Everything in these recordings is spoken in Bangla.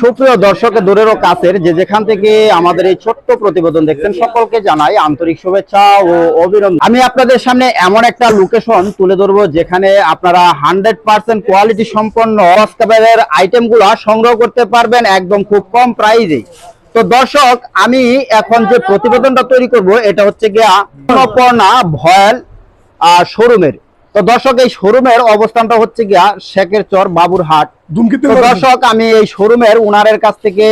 সুপ্রিয় দর্শকের দূরেরও কাছের যে যেখান থেকে আমাদের এই ছোট্ট প্রতিবেদন দেখছেন, সকলকে জানাই আন্তরিক শুভেচ্ছা ও অভিনন্দন। আমি আপনাদের সামনে এমন একটা লোকেশন তুলে ধরবো যেখানে আপনারা হান্ড্রেড পার্সেন্ট কোয়ালিটি সম্পন্ন আইটেমগুলা সংগ্রহ করতে পারবেন একদম খুব কম প্রাইজে তো দর্শক, আমি এখন যে প্রতিবেদনটা তৈরি করব, এটা হচ্ছে গিয়া ভয়েল শোরুমের তো দর্শক এই শোরুমের অবস্থানটা হচ্ছে গিয়া শেখের চর বাবুরহাট দর্শক আমি এই শোরুমের ওনারের কাছ থেকে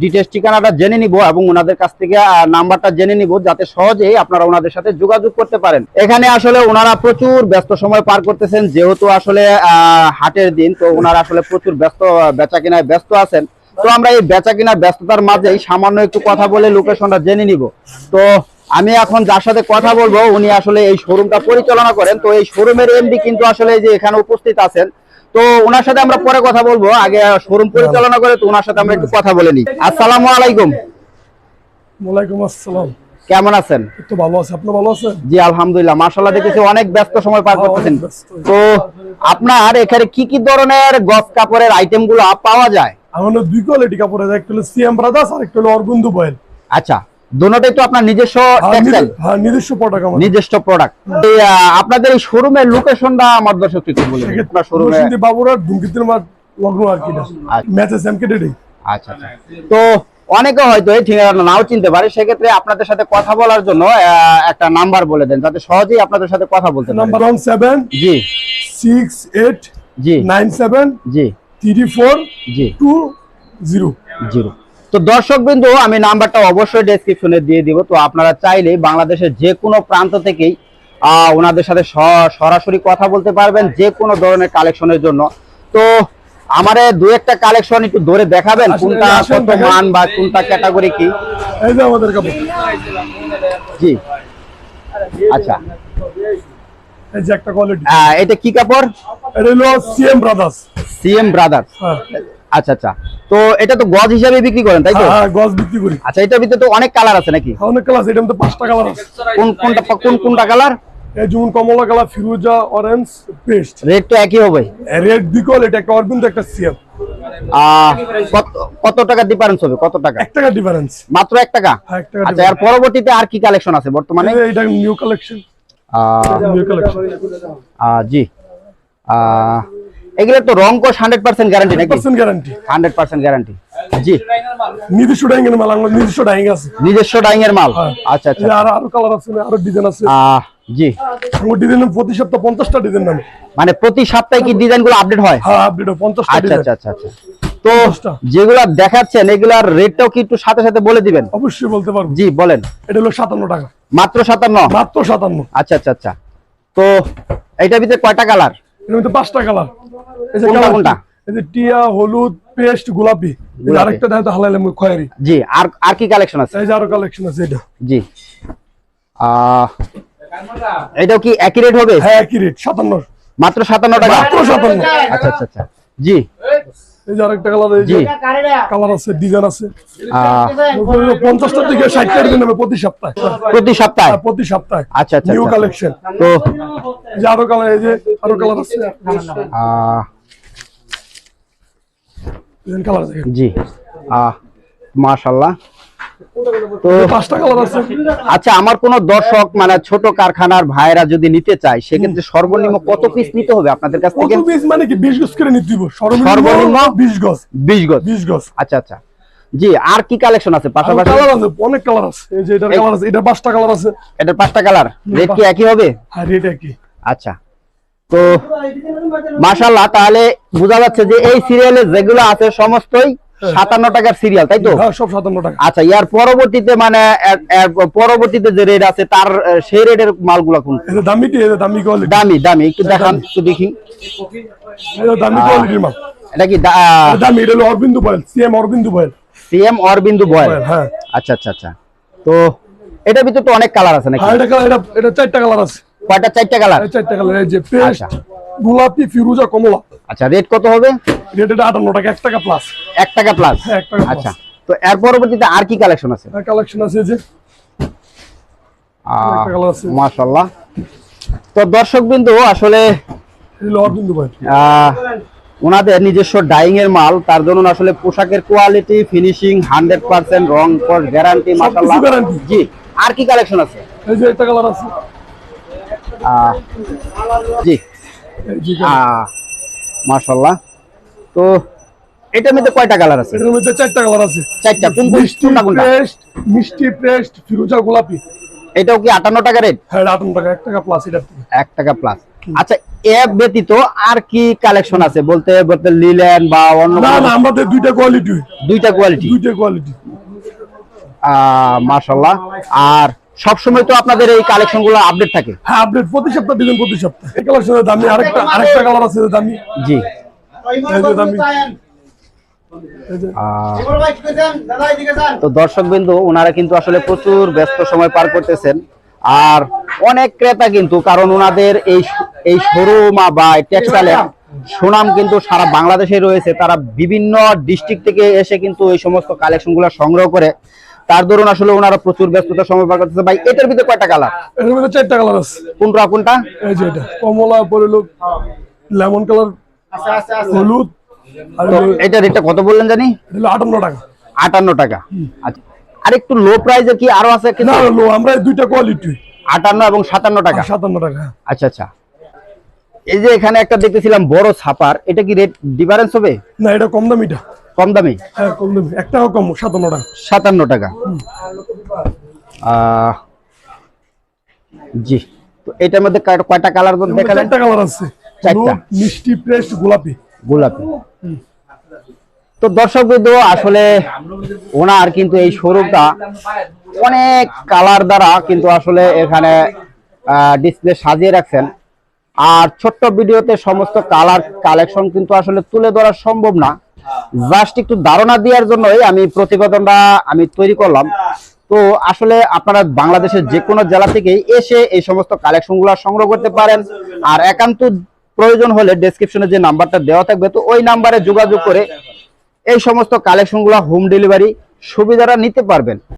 ডিটেলস ঠিকানাটা জেনে নিব এবং ওনাদের কাছ থেকে নাম্বারটা জেনে নিব যাতে সহজেই আপনারা ওনাদের সাথে যোগাযোগ করতে পারেন। এখানে আসলে ওনারা প্রচুর ব্যস্ত সময় পার করতেছেন যেহেতু আসলে আহ, হাটের দিন তো ওনারা আসলে প্রচুর ব্যস্ত বেচা কেনায় ব্যস্ত আছেন। তো আমরা এই বেচা কেনার ব্যস্ততার মাঝেই সামান্য একটু কথা বলে লোকেশনটা জেনে নিব। তো আমি এখন যার সাথে কথা বলব উনি আসলে এই শোরুমটা পরিচালনা করেন। তো এই শোরুমের এমডি কিন্তু আসলে যে এখানে উপস্থিত আছেন। তো ওনার সাথে আমরা পরে কথা বলব। আগে শোরুম পরিচালনা করে তো ওনার সাথে আমরা একটু কথা বলে নিই। আসসালামু আলাইকুম। ওয়ালাইকুম আসসালাম। কেমন আছেন? তো ভালো আছে। আপনি ভালো আছেন? জি আলহামদুলিল্লাহ। মাশাআল্লাহ দেখেছি অনেক ব্যস্ত সময় পার হ্যাঁ, করতেছেন। তো আপনার এখানে কি কি ধরনের গস কাপড়ের আইটেমগুলো পাওয়া যায়? হলো দুই কোয়ালিটি কাপড় আছে। একটা হলো সিএম ব্রাদার্স আর একটা হলো অরবিন্দু বয়েল। আচ্ছা। দুটোটাই তো আপনার নিজস্ব হ্যাঁ, টেক্সটাইল হ্যাঁ নিজস্ব প্রোডাক্ট আমার নিজস্ব প্রোডাক্ট আপনাদের এই শোরুমের লোকেশনটা আমার একটু বলে দিন। আপনার শোরুমে মাঠ লগ্ন আর কি আচ্ছা। আচ্ছা আচ্ছা। তো অনেকে হয়তো এই ঠিকানা নাও চিনতে পারে সেক্ষেত্রে আপনাদের সাথে কথা বলার জন্য একটা নাম্বার বলে দেন যাতে সহজেই আপনাদের সাথে কথা বলতে নাম্বার পারে ওয়ান সেভেন জি। সিক্স এইট জি। নাইন সেভেন জি। থ্রি ফোর জি। Two zero zero. তো দর্শক বিন্দু আমি নাম্বারটা অবশ্যই ডেসক্রিপশনে দিয়ে দিব। তো আপনারা চাইলে বাংলাদেশের যে কোনো প্রান্ত থেকেই আহ, ওনাদের সাথে সরাসরি কথা বলতে পারবেন যে কোনো ধরনের কালেকশনের জন্য। তো আমারে দু একটা কালেকশন একটু ধরে দেখাবেন কোনটা কত মান বা কোনটা ক্যাটাগরি কি? এই যে আমাদের কাপড়। জি। আচ্ছা। এই যে একটা কোয়ালিটি এটা কি কাপড়? এটা হলো সিএম ব্রাদার্স সিএম ব্রাদার হ্যাঁ। আচ্ছা আচ্ছা। তো এটা তো গজ হিসাবে বিক্রি করেন তাই তো? হ্যাঁ গজ বিক্রি করি। আচ্ছা এটার ভিতরে তো অনেক কালার আছে নাকি? অনেক কালার আছে এটার মধ্যে পাঁচটা কালার আছে। কোন কোনটা কোন কোনটা কালার এই যেমন কমলা কালার ফিরোজা অরেঞ্জ পেস্ট তো একই হবে। রেড বিকল এটা একটা অরবিন্দ একটা সিএম কত টাকা ডিফারেন্স হবে? কত টাকা? এক টাকা ডিফারেন্স মাত্র এক টাকা? হ্যাঁ এক টাকা আচ্ছা এর পরবর্তীতে আর কি কালেকশন আছে বর্তমানে? এটা নিউ কালেকশন নিউ কালেকশন জি। আহ, এগুলো তো রং কোশ হান্ড্রেড পার্সেন্ট গ্যারান্টি নাকি? Percent guarantee hundred percent guarantee জি। নিজস্ব ডাইং এর মাল আমার নিজস্ব ডাইং আছে। নিজস্ব ডাইং এর মাল? হ্যাঁ। আচ্ছা আচ্ছা। আর আরও কালার আছে আরও ডিজাইন আছে। জি। আমার ডিজাইন প্রতি সপ্তাহ পঞ্চাশটা ডিজাইন নামে। মানে প্রতি সপ্তাহে কি ডিজাইনগুলো আপডেট হয় হ্যাঁ আপডেট পঞ্চাশটা আচ্ছা ডিজাইন আচ্ছা আচ্ছা আচ্ছা। তো যেগুলা দেখাচ্ছেন এগুলার রেটটাও কি একটু সাথে সাথে বলে দিবেন? অবশ্যই বলতে পারব। জি বলেন। এটা হলো সাতান্ন টাকা। মাত্র সাতান্ন? মাত্র সাতান্ন। আচ্ছা আচ্ছা আচ্ছা। তো এইটার ভিতরে কয়টা কালারের পাঁচটা কালার কোনটা কোনটা? এই যে টিয়া হলুদ পেস্ট গোলাপি এই যে গোলাপি। আরেকটা দেখো হালালে খয়েরি। জি আর আর কি কালেকশন আছে? এই যে আরও কালেকশন আছে এটা। জি। আহ, এটাও কি একই রেট হবে? হ্যাঁ একই রেট সাতান্ন। মাত্র সাতান্ন টাকা? মাত্র সাতান্ন। আচ্ছা আচ্ছা আচ্ছা। জি। এই যে আরেকটা কালার এই যে কালার আছে ডিজাইন আছে। আহ, পঞ্চাশটা থেকে ষাটটা ডিজাইন হবে প্রতি সপ্তাহে। প্রতি সপ্তাহে? হ্যাঁ, প্রতি সপ্তাহে। আচ্ছা আচ্ছা নিউ। কালেকশন তো এই যে আরও কালার এই যে আরও কালার আছে। আহ, কালার আছে জি। আহ, মাশাল্লাহ তো পাঁচটা কালার আছে। আচ্ছা আমার কোন দর্শক মানে ছোট কারখানার ভাইরা যদি নিতে চায় সেক্ষেত্রে সর্বনিম্ন কত পিস নিতে হবে আপনাদের কাছ কত থেকে পিস মানে কি? বিশ গজ করে নিতে দিব সর্বনিম্ন? গজ। গজ। গজ। আচ্ছা আচ্ছা। জি আর কি কালেকশন আছে পাশাপাশি? কালার আছে অনেক কালার আছে। এই যে এটার কালার আছে এটা পাঁচটা কালার আছে। এটার পাঁচটা কালার রেট কি একই হবে? রেট একই। আচ্ছা। তো মাশাল্লাহ তাহলে বোঝা যাচ্ছে যে এই সিরিয়ালে যেগুলো আছে সমস্তই সাতান্ন টাকার সিরিয়াল তাই তো? হ্যাঁ সব সাতান্ন টাকা। আচ্ছা ইয়ার পরবর্তীতে মানে পরবর্তীতে যে রেট আছে তার সেই রেটের মালগুলো কোন যে দামি দামি দামি একটু দেখান একটু দেখি। দামি কোয়ালিটির মাল। এটা কি দামি এটা হলো অরবিন্দু বয়েল সিএম অরবিন্দু বয়েল। সিএম অরবিন্দু বয়েল? হ্যাঁ। আচ্ছা আচ্ছা আচ্ছা। তো এটার ভিতরে তো অনেক কালার আছে নাকি? হ্যাঁ এটা চারটা কালার আছে। কয়টা? চারটা কালার? চারটা কালার এই যে পেস্ট আচ্ছা। গোলাপি ফিরোজা কমলা। আচ্ছা রেট কত হবে? রেট এটা টাকা এক টাকা প্লাস এক টাকা প্লাস হ্যাঁ। আচ্ছা। তো এর পরবর্তীতে আর কি কালেকশন আছে? কালেকশন আছে যে। মাশাল্লাহ তো দর্শক বিন্দু আসলে ওনাদের নিজস্ব ডাইং এর মাল তার জন্য আসলে পোশাকের কোয়ালিটি ফিনিশিং হান্ড্রেড পার্সেন্ট রং গ্যারান্টি মাসাল্লাহ জি আর কি কালেকশন আছে? এই যে একটা কালার আছে। জি। মাশাল্লাহ তো এটার মধ্যে কয়টা কালার আছে? এটার মধ্যে চারটা কালার আছে। চারটা। কোন কোনটা? কোনটা পেস্ট মিষ্টি পেস্ট ফিরোজা গোলাপি। এটাও কি আটান্ন টাকা রেট? হ্যাঁ আটান্ন টাকা এক টাকা প্লাস থেকে। এক টাকা প্লাস আচ্ছা এর ব্যতীত আর কি কালেকশন আছে? বলতে বলতে লিলেন বা অন্য না না আমাদের দুইটা কোয়ালিটি দুইটা কোয়ালিটি দুইটা কোয়ালিটি মাশাল্লাহ আর সবসময় তো আপনাদের এই কালেকশনগুলো আপডেট থাকে। হ্যাঁ আপডেট প্রতি সপ্তাহ দিবেন প্রতি সপ্তাহ। এই কালেকশনের দামি আরেকটা আরেকটা কালার আছে দামি। জি। দামি। এই যে আহ, তো দর্শক বিন্দু ওনারা কিন্তু আসলে প্রচুর ব্যস্ত সময় পার করতেছেন। আর অনেক ক্রেতা কিন্তু কারণ ওনাদের এই এই শোরুম বা টেক্সটাইলের সুনাম কিন্তু সারা বাংলাদেশে রয়েছে। তারা বিভিন্ন ডিস্ট্রিক্ট থেকে এসে কিন্তু এই সমস্ত কালেকশনগুলো সংগ্রহ করে। তার ধরুন আসলে ওনারা প্রচুর ব্যস্ততা সময় পার করতেছে। ভাই এটার ভিতরে কয়টা কালারের মধ্যে চারটা কালার আছে। কোনটা কোনটা? এই যে এটা। কমলা পরে লোক লেমন কালার হলুদ এটা রেটটা কত বললেন জানি? হলো আটান্ন টাকা। আটান্ন টাকা। আচ্ছা। আর একটু লো প্রাইজের কি আরও আছে কিছু? না লো আমরা দুইটা কোয়ালিটি আটান্ন এবং সাতান্ন টাকা। সাতান্ন টাকা। আচ্ছা আচ্ছা। এই যে এখানে একটা দেখতেছিলাম বড় ছাপার এটা কি রেট ডিফারেন্স হবে? না এটা কম দামিটা কম দামি? হ্যাঁ কম দামি। এক কম সাতান্ন টাকা। সাতান্ন টাকা। জি। তো এটার মধ্যে কয়টা কালার দেখালেন চারটা কালার আছে। চারটা। মিষ্টি গোলাপি। গোলাপি। তো দর্শক আসলে ওনার কিন্তু এই শোরুমটা অনেক কালার দ্বারা কিন্তু আসলে এখানে ডিসপ্লে সাজিয়ে রাখছেন। আর ছোট্ট ভিডিওতে সমস্ত কালার কালেকশন কিন্তু আসলে তুলে ধরা সম্ভব না। জাস্ট একটু ধারণা দেওয়ার জন্যই আমি প্রতিবেদনটা আমি তৈরি করলাম। তো আসলে আপনারা বাংলাদেশের যে কোনো জেলা থেকে এসে এই সমস্ত কালেকশনগুলো সংগ্রহ করতে পারেন। আর একান্ত প্রয়োজন হলে ডেসক্রিপশনে যে নাম্বারটা দেওয়া থাকবে, তো ওই নাম্বারে যোগাযোগ করে এই সমস্ত কালেকশনগুলো হোম ডেলিভারি সুবিধাটা নিতে পারবেন।